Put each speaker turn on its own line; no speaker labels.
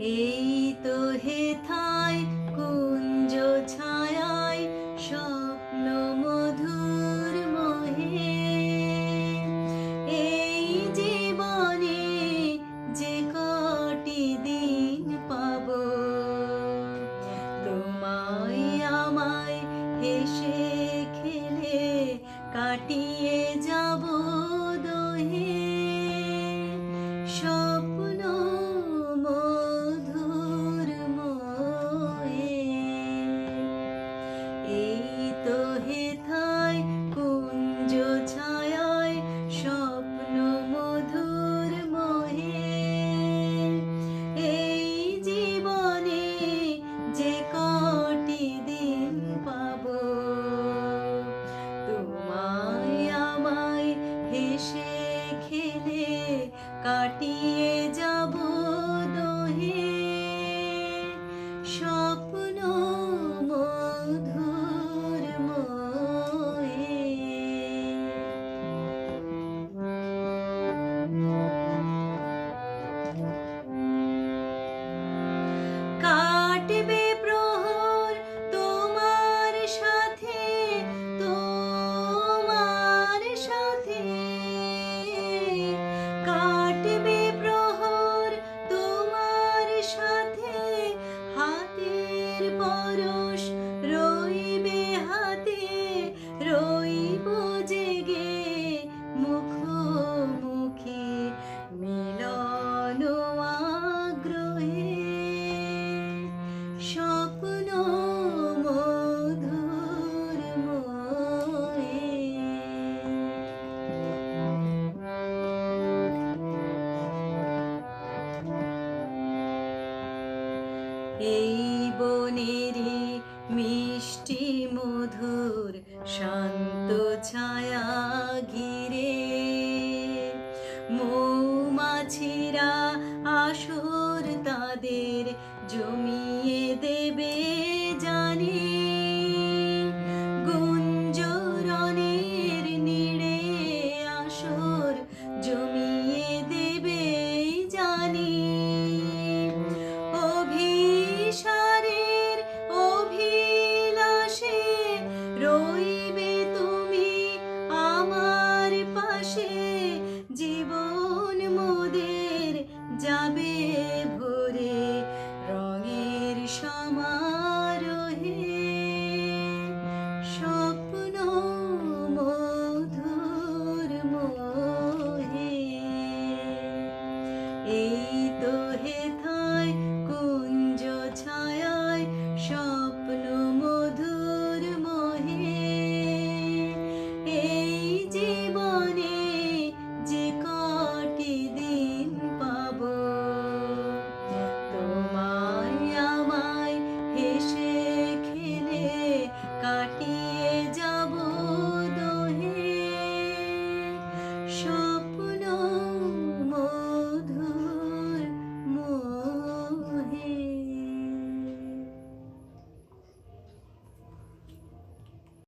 এই তো হেথায় কুঞ্জ ছায়ায় স্বপ্ন মধুর মোহে। এই জীবনে যে কটি দিন পাব, তোমায় আমায় হেসে খেলে কাটিয়ে যাব। এই বনেরই মিষ্টি মধুর শান্ত ছায়া ঘিরে। মৌমাছিরা আসর তাদের জমিয়ে ロイベ